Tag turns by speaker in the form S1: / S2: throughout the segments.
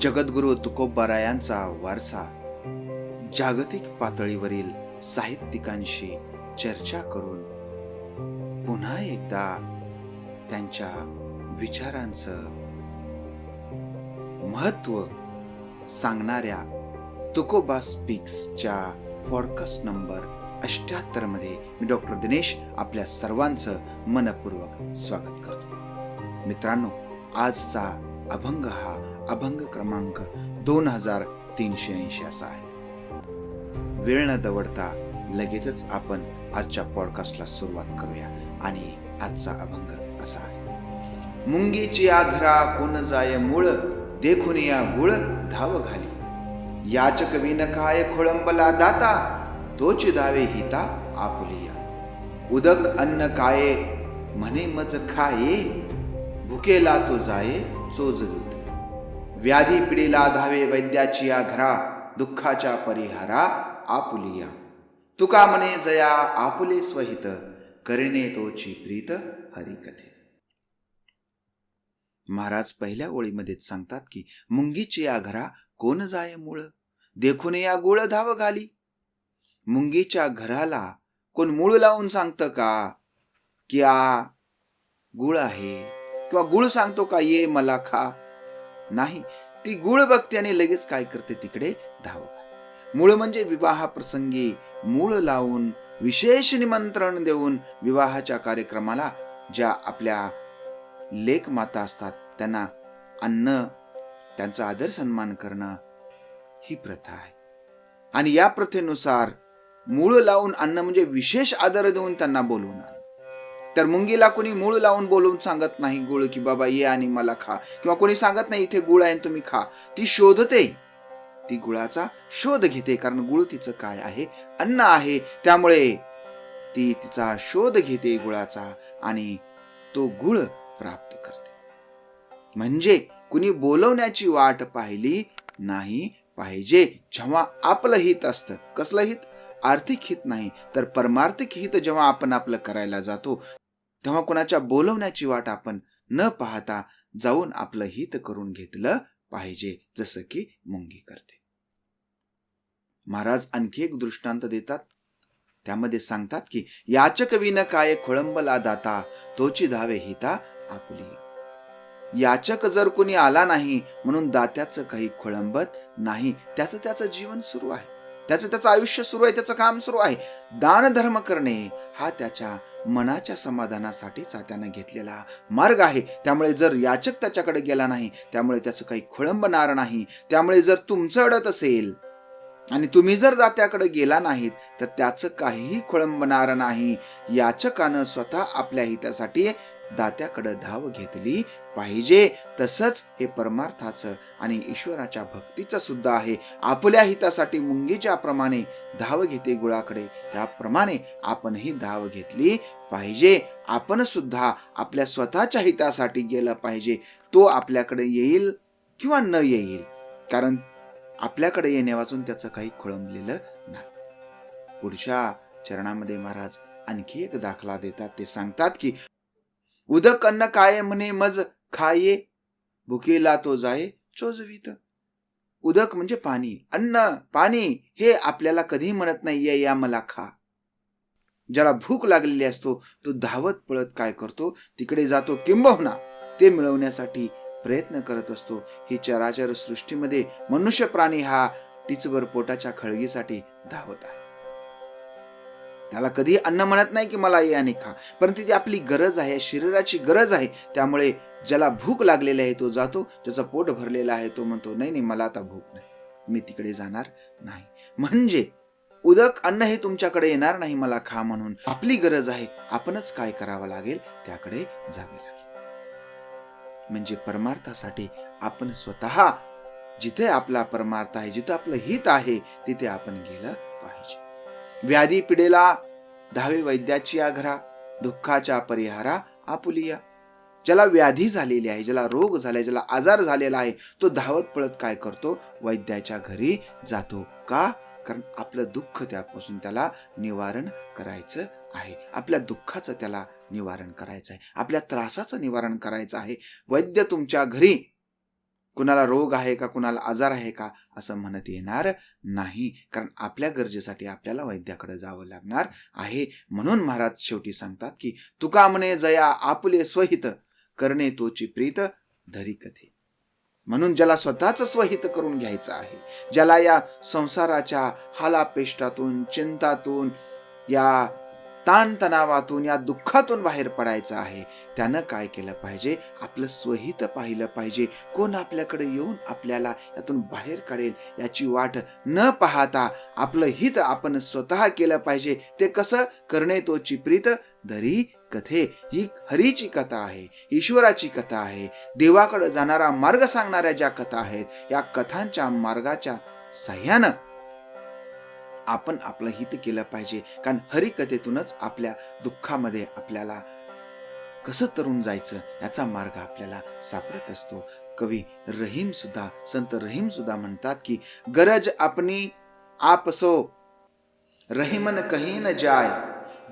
S1: जगद्गुरु तुकोबारायांचा वारसा जागतिक पातळीवरील साहित्यिकांशी चर्चा करून पुन्हा एकदा त्यांच्या विचारांचं महत्त्व सांगणाऱ्या तुकोबा स्पीक्सच्या पॉडकास्ट नंबर अष्ट्याहत्तरमध्ये मी डॉक्टर दिनेश आपल्या सर्वांचं मनपूर्वक स्वागत करतो. मित्रांनो आजचा अभंग हा अभंग क्रमांक दोन हजार तीनशे ऐंशी असा आहे. वेळ न दवडता लगेचच आपण आजच्या पॉडकास्टला सुरुवात करूया आणि आजचा अभंग असा आहे. मुंगीची आघरा कोण जाय मूळ देखून या गुळ धाव घाली. याचक विन काय खोळंबला दाता तोच धावे हिता आपुलिया. उदक अन्न काये म्हणे मज खाये भुकेला तो जाये चोजवीत व्याधी पिढीला धावे वैद्याची या घरा दुःखाच्या परिहारा आपुलिया. तुका म्हणे जया आपुले स्वहित करिणे तोची प्रीत हरिकथे. महाराज पहिल्या ओळीमध्येच सांगतात की मुंगीची या घरा कोण जाय मूळ? देखून या गुळ धाव घाली. मुंगीच्या घराला कोण मूळ लावून सांगतं का? की आ गुळ आहे? किंवा गुळ सांगतो का ये मला खा. नाही ती गुळ बघते आणि लगेच काय करते तिकडे धाव मूळ म्हणजे विवाह प्रसंगी मूळ लावून विशेष निमंत्रण देऊन विवाहाच्या कार्यक्रमाला ज्या आपल्या लेख माता असतात त्यांना अन्न त्यांचा आदर सन्मान करणं ही प्रथा आहे. आणि या प्रथेनुसार मूळ लावून अन्न म्हणजे विशेष आदर देऊन त्यांना बोलवून तर मुंगीला कोणी मूळ लावून बोलवून सांगत नाही गुळ की बाबा ये आणि मला खा. किंवा कोणी सांगत नाही इथे गुळ आहे आणि तुम्ही खा. ती शोधते. ती गुळाचा शोध घेते कारण गुळ तिचं काय आहे? अन्न आहे. त्यामुळे ती तिचा शोध घेते गुळाचा आणि तो गुळ प्राप्त करते. म्हणजे कुणी बोलवण्याची वाट पाहिली नाही पाहिजे. जेव्हा आपलं हित असतं कसलं हित? आर्थिक हित नाही. तर परमार्थिक हित जेव्हा आपण आपलं करायला जातो तेव्हा कुणाच्या बोलवण्याची वाट आपण न पाहता जाऊन आपलं हित करून घेतलं पाहिजे जसं की मुंगी करते. महाराज आणखी एक दृष्टांत देतात. त्यामध्ये सांगतात की याचक विन काय खोळंबला दाता तोची धावे हिता आपली याचक जर कोणी आला नाही म्हणून दात्याचं काही खोळंबत नाही त्याचं त्याचं जीवन सुरू आहे. त्याचं त्याचं आयुष्य सुरू आहे त्याचं काम सुरू आहे. दान धर्म करणे हा त्याच्या मनाच्या समाधानासाठीचा त्यानं घेतलेला मार्ग आहे. त्यामुळे जर याचक त्याच्याकडे गेला नाही त्यामुळे त्याचं काही खोळंबणार नाही त्यामुळे जर तुमचं अडत असेल आणि तुम्ही जर जात्याकडे गेला नाहीत तर त्याचं काहीही खोळंबणार नाही. याचकानं स्वतः आपल्या हितासाठी दात्याकडे धाव घेतली पाहिजे. तसंच हे परमार्थाचं आणि ईश्वराच्या भक्तीचं सुद्धा आहे. आपल्या हितासाठी मुंगीच्या प्रमाणे धाव घेते गुळाकडे. त्याप्रमाणे आपणही धाव घेतली पाहिजे. आपण सुद्धा आपल्या स्वतःच्या हितासाठी गेलं पाहिजे. तो आपल्याकडे येईल किंवा न येईल. कारण आपल्याकडे येणे वाचून त्याचं काही खोळंबलेलं नाही. पुढच्या चरणामध्ये महाराज आणखी एक दाखला देतात. ते सांगतात की उदक अन्न काय म्हणे मज खाये भुकेला तो जाये चोजवीत. उदक म्हणजे पाणी. अन्न पाणी हे आपल्याला कधी म्हणत नाही ये या मला खा. ज्याला भूक लागलेली असतो तो धावत पळत काय करतो? तिकडे जातो किंबहुना. ते मिळवण्यासाठी प्रयत्न करत असतो. ही चराचर सृष्टीमध्ये मनुष्य प्राणी हा टिचभर पोटाच्या खळगीसाठी धावत आहे. त्याला कधी अन्न म्हणत नाही की मला ये आणि खा. परंतु ती आपली गरज आहे शरीराची गरज आहे. त्यामुळे ज्याला भूक लागलेली आहे तो जातो. ज्याचं पोट भरलेला आहे तो म्हणतो नाही नाही मला आता भूक नाही. मी तिकडे जाणार नाही. म्हणजे उदक अन्न हे तुमच्याकडे येणार नाही मला खा म्हणून. आपली गरज आहे आपणच काय करावं लागेल त्याकडे जावे लागेल. म्हणजे परमार्थासाठी आपण स्वतः जिथे आपला परमार्थ आहे जिथे आपलं हित आहे तिथे आपण गेलं पाहिजे. व्याधी पिढेला दहावी वैद्याची आघरा दुःखाच्या परिहारा आपुलिया ज्याला व्याधी झालेली आहे ज्याला रोग झालाय ज्याला आजार झालेला आहे तो धावत पळत काय करतो? वैद्याच्या घरी जातो का? कारण आपलं दुःख त्यापासून त्याला निवारण करायचं आहे. आपल्या दुःखाचं त्याला निवारण करायचं आहे. आपल्या त्रासाचं निवारण करायचं आहे. वैद्य तुमच्या घरी कुणाला रोग आहे का कुणाला आजार आहे का असं म्हणत येणार नाही. कारण आपल्या गरजेसाठी आपल्याला वैद्याकडे जावं लागणार आहे. म्हणून महाराज शेवटी सांगतात की तुका म्हणे जया आपले स्वहित करणे तोची प्रीत धरी कथे म्हणून ज्याला स्वतःच स्वहित करून घ्यायचं आहे ज्याला या संसाराच्या हालापेष्टातून चिंतातून या ताणतणावातून या दुःखातून बाहेर पडायचं आहे. त्यानं काय केलं पाहिजे? आपलं स्वहित पाहिलं पाहिजे. कोण आपल्याकडे येऊन आपल्याला यातून बाहेर काढेल याची वाट न पाहता आपलं हित आपण स्वतः केलं पाहिजे. ते कसं? करणे तो चिप्रित धरी कथे. ही हरीची कथा आहे ईश्वराची कथा आहे. देवाकडे जाणारा मार्ग सांगणाऱ्या ज्या कथा आहेत या कथांच्या मार्गाच्या साह्यानं आपण आपलं हित केलं पाहिजे. कारण हरिकथेतूनच आपल्या दुःखामध्ये आपल्याला कसं तरुण जायचं याचा मार्ग आपल्याला सापडत असतो. कवी रहीम सुद्धा संत रहीम सुद्धा म्हणतात की गरज अपनी आपसो रहीमन कहीं न जाय.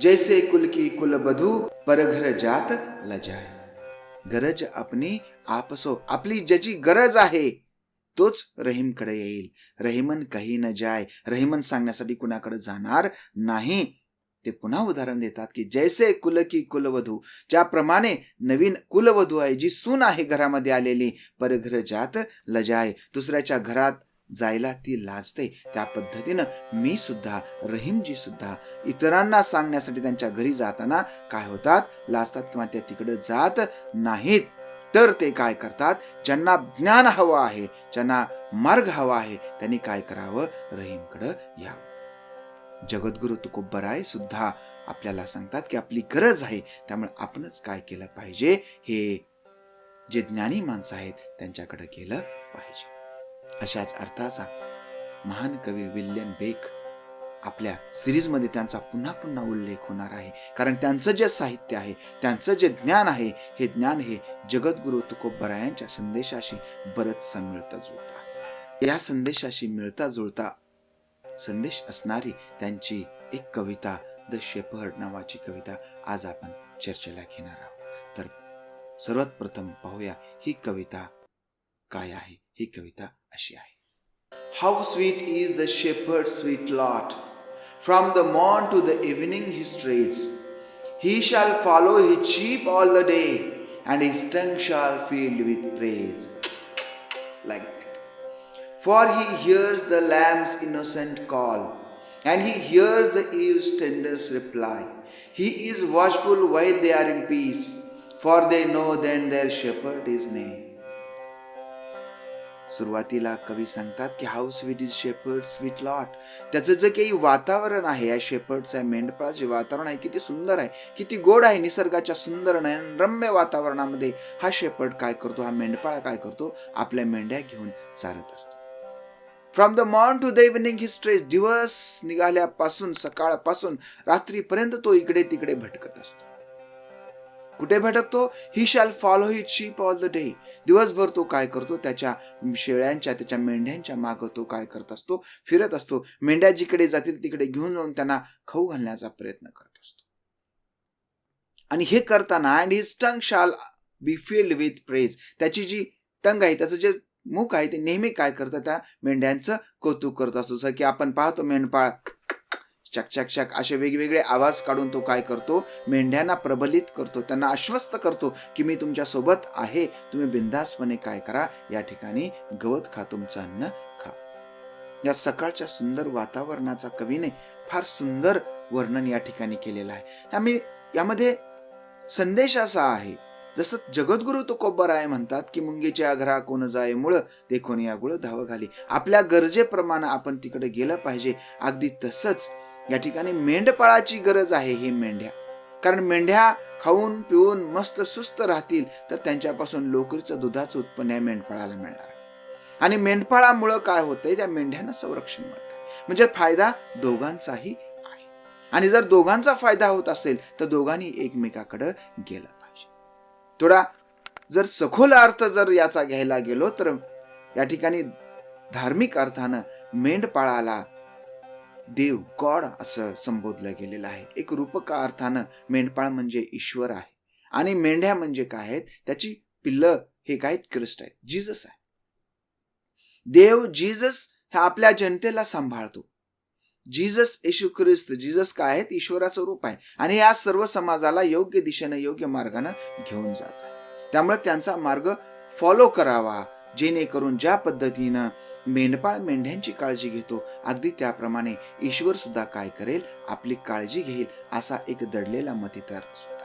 S1: जैसे कुल की कुल बधू परघर जात लजाय. गरज आपणी आपसो आपली ज्याची गरज आहे तोच रहीमकडे येईल. रहीमन काही न जाय. रहीमन सांगण्यासाठी कुणाकडे जाणार नाही? ते पुन्हा उदाहरण देतात की जैसे कुल की कुलवधू. ज्याप्रमाणे नवीन कुलवधू आहे जी सून आहे घरामध्ये आलेली परघर जात लजाय. दुसऱ्याच्या घरात जायला ती लाजते. त्या पद्धतीनं मी सुद्धा रहीमजी सुद्धा इतरांना सांगण्यासाठी त्यांच्या घरी जाताना काय होतात? लाजतात किंवा त्या तिकडे जात नाहीत. तर ते काय करतात? ज्यांना ज्ञान हवं आहे ज्यांना मार्ग हवा आहे त्यांनी काय करावं? रहीमकडं यावं. जगद्गुरु तुकोबराय सुद्धा आपल्याला सांगतात की आपली गरज आहे त्यामुळे आपणच काय केलं पाहिजे? हे जे ज्ञानी माणसं आहेत त्यांच्याकडे केलं पाहिजे. अशाच अर्थाचा महान कवी विल्यम बेक आपल्या सिरीजमध्ये त्यांचा पुन्हा पुन्हा उल्लेख होणार आहे. कारण त्यांचं जे साहित्य आहे त्यांचं जे ज्ञान आहे हे ज्ञान हे जगद्गुरु तुकोबरायांच्या संदेशाशी बरंच मिळता जुळता. या संदेशाशी मिळता जुळता संदेश असणारी त्यांची एक कविता द शेपर्ड नावाची कविता आज आपण चर्चेला घेणार आहोत. तर सर्वात प्रथम पाहूया ही कविता काय आहे? ही कविता अशी आहे. How sweet is the shepherd sweet lot From the morn to the evening he strays. He shall follow his sheep all the day, and his tongue shall fill with praise. Like that. For he hears the lamb's innocent call, and he hears the ewe's tender reply. He is watchful while they are in peace, for they know then their shepherd is near. सुरुवातीला कवी सांगतात की how sweet is shepherd sweet lot त्याचं जे काही वातावरण आहे या शेपर्डचं मेंढपाळाचे वातावरण आहे किती सुंदर आहे किती गोड आहे निसर्गाच्या सुंदर नयन रम्य वातावरणामध्ये हा शेपर्ड काय करतो हा मेंढपाळ काय करतो आपल्या मेंढ्या घेऊन चालत असतो. From the morn to the evening he strays दिवस निघाल्यापासून सकाळपासून रात्रीपर्यंत तो इकडे तिकडे भटकत असतो. कुठे भटकतो? He shall follow his sheep all the day दिवसभर तो काय करतो? त्याच्या शेळ्यांच्या त्याच्या मेंढ्यांच्या मागं तो काय करत असतो? फिरत असतो. मेंढ्या जिकडे जातील तिकडे घेऊन जाऊन त्यांना खाऊ घालण्याचा प्रयत्न करत असतो. आणि हे करताना and his tongue shall be filled with praise त्याची जी टंग आहे त्याचं जे मुख आहे ते नेहमी काय करतं त्या मेंढ्यांचं कौतुक करत असतो. जसं की आपण पाहतो मेंढपाळ चक चक चक असे वेगवेगळे आवाज काढून तो काय करतो? मेंढ्यांना प्रबलित करतो त्यांना आश्वस्त करतो की मी तुमच्यासोबत आहे. तुम्ही बिंदासपणे काय करा? या ठिकाणी गवत खा तुमचं अन्न खा. या सकाळच्या सुंदर वातावरणाचा कवीने फार सुंदर वर्णन या ठिकाणी केलेलं आहे. आम्ही यामध्ये संदेश असा आहे जसं जगद्गुरु तुकोबर आहे म्हणतात की मुंगीच्या घरा कोण जाय मुळ ते कोणी या गुळ धाव घाली. आपल्या गरजेप्रमाणे आपण तिकडे गेलं पाहिजे. अगदी तसंच या ठिकाणी मेंढपाळाची गरज आहे ही मेंढ्या. कारण मेंढ्या खाऊन पिऊन मस्त सुस्त राहतील तर त्यांच्यापासून लोकरीचं दुधाचं उत्पन्न या मेंढपाळाला मिळणार. आणि मेंढपाळामुळं काय होतंय? त्या मेंढ्यांना संरक्षण मिळतं. म्हणजे फायदा दोघांचाही आहे. आणि जर दोघांचा फायदा होत असेल तर दोघांनी एकमेकाकडं गेलं पाहिजे. थोडा जर सखोल अर्थ जर याचा घ्यायला गेलो तर या ठिकाणी धार्मिक अर्थानं मेंढपाळाला देव गॉड असं संबोधलं गेलेलं आहे. एक रूपका अर्थानं मेंढपाळ म्हणजे ईश्वर आहे. आणि मेंढ्या म्हणजे काय आहेत? त्याची पिल्लं हे काय क्रिस्ट आहेत. जीजस आहे. देव जीजस ह्या आपल्या जनतेला सांभाळतो. जीजस येशू ख्रिस्त जीजस काय आहेत? ईश्वराचं रूप आहे. आणि या सर्व समाजाला योग्य दिशेनं योग्य मार्गानं घेऊन जात आहे. त्यामुळे त्यांचा मार्ग फॉलो करावा. जेणेकरून ज्या पद्धतीनं मेंढपाळ मेंढ्यांची काळजी घेतो अगदी त्याप्रमाणे ईश्वर सुद्धा काय करेल? आपली काळजी घेईल असा एक दडलेला मतितार्थ सुद्धा.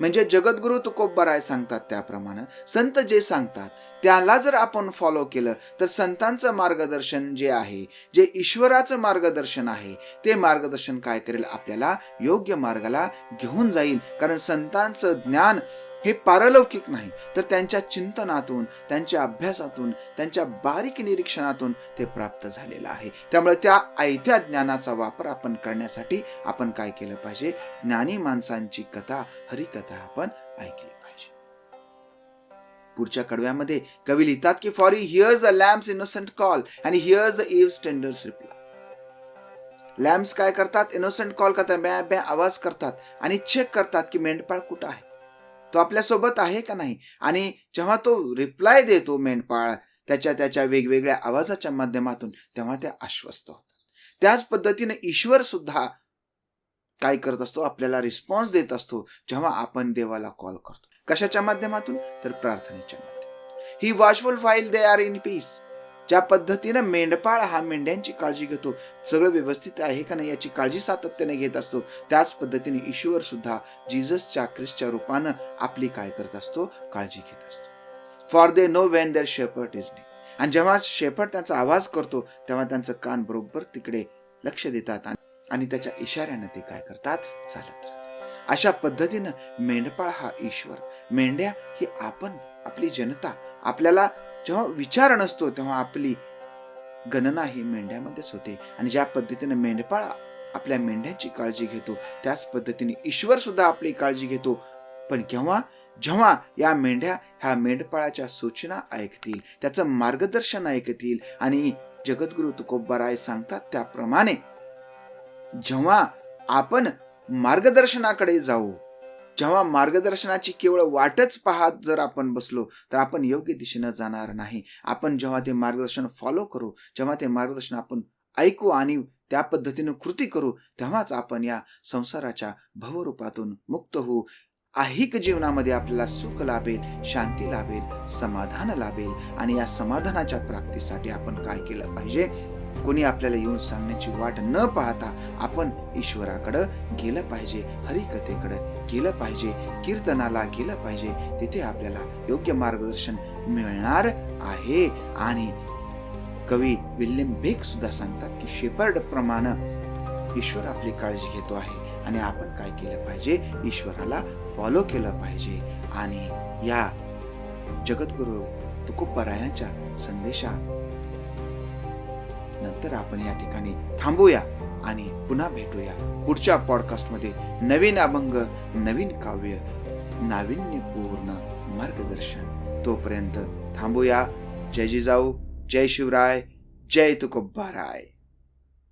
S1: म्हणजे जगद्गुरु तुकोबराय सांगतात त्याप्रमाणे संत जे सांगतात त्याला जर आपण फॉलो केलं तर संतांचं मार्गदर्शन जे आहे जे ईश्वराचं मार्गदर्शन आहे ते मार्गदर्शन काय करेल? आपल्याला योग्य मार्गाला घेऊन जाईल. कारण संतांचं ज्ञान हे पारलौकिक नाही. तर त्यांच्या चिंतनातून त्यांच्या अभ्यासातून त्यांच्या बारीक निरीक्षणातून ते प्राप्त झालेलं आहे. त्यामुळे त्या आयत्या ज्ञानाचा वापर आपण करण्यासाठी आपण काय केलं पाहिजे? ज्ञानी माणसांची कथा हरिकथा आपण ऐकली पाहिजे. पुढच्या कडव्यामध्ये कवी लिहितात की for hears the lamb's innocent call आणि hears the ewe tenders reply. Lambs काय करतात? इनोसंट कॉल करतात बॅ बॅ आवाज करतात आणि चेक करतात की मेंढपाळ कुठं आहे. तो आपल्यासोबत आहे का नाही? आणि जेव्हा तो रिप्लाय देतो मेंढपाळ त्याच्या त्याच्या वेगवेगळ्या आवाजाच्या माध्यमातून तेव्हा ते आश्वस्त होतात. त्याच पद्धतीने ईश्वर सुद्धा काय करत असतो? आपल्याला रिस्पॉन्स देत असतो जेव्हा आपण देवाला कॉल करतो. कशाच्या माध्यमातून? तर प्रार्थनेच्या माध्यमातून. He watchful while they are in peace ज्या पद्धतीनं मेंढपाळ हा मेंढ्यांची काळजी घेतो सगळं व्यवस्थित आहे का नाही याची काळजी सातत्याने घेत असतो. त्याच पद्धतीने ईश्वर सुद्धा जीजसच्या ख्रिस्टच्या रूपानं आपली काय करत असतो काळजी घेत असतो. For they know when their shepherd is nigh आणि जेव्हा शेपर्ट त्यांचा आवाज करतो तेव्हा त्यांचं कान बरोबर तिकडे लक्ष देतात आणि त्याच्या इशाऱ्यानं ते काय करतात? चालत राहतात. अशा पद्धतीनं मेंढपाळ हा ईश्वर. मेंढ्या ही आपण आपली जनता. आपल्याला जेव्हा विचार नसतो तेव्हा आपली गणना ही मेंढ्यामध्येच होते. आणि ज्या पद्धतीने मेंढपाळ आपल्या मेंढ्याची काळजी घेतो त्याच पद्धतीने ईश्वर सुद्धा आपली काळजी घेतो. पण केव्हा? जेव्हा या मेंढ्या ह्या मेंढपाळाच्या सूचना ऐकतील त्याचं मार्गदर्शन ऐकतील आणि जगद्गुरु तुकोबाराय सांगतात त्याप्रमाणे जेव्हा आपण मार्गदर्शनाकडे जाऊ जेव्हा मार्गदर्शनाची केवळ वाटच पाहत जर आपण बसलो तर आपण योग्य दिशेनं जाणार नाही. आपण जेव्हा ते मार्गदर्शन फॉलो करू जेव्हा ते मार्गदर्शन आपण ऐकू आणि त्या पद्धतीनं कृती करू तेव्हाच आपण या संसाराच्या भवरूपातून मुक्त होऊ. ऐहिक जीवनामध्ये आपल्याला सुख लाभेल शांती लाभेल समाधान लाभेल आणि या समाधानाच्या प्राप्तीसाठी आपण काय केलं पाहिजे? कोणी आपल्याला येऊन सांगण्याची वाट न पाहता आपण ईश्वराकडं गेलं पाहिजे हरिकथेकडं गेलं पाहिजे कीर्तनाला गेलं पाहिजे तिथे आपल्याला योग्य मार्गदर्शन मिळणार आहे. आणि कवी विल्यम बेक सुद्धा सांगतात की शेपर्ड प्रमाण ईश्वर आपली काळजी घेतो आहे आणि आपण काय केलं पाहिजे? ईश्वराला फॉलो केलं पाहिजे. आणि या जगद्गुरु तुकोबरायांच्या संदेशा नंतर आपण या ठिकाणी थांबूया आणि पुन्हा भेटूया पुढच्या पॉडकास्टमध्ये नवीन अभंग नवीन काव्य नाविन्यपूर्ण मार्गदर्शन. तोपर्यंत थांबूया. जय जिजाऊ जय शिवराय जय तुकोबाराय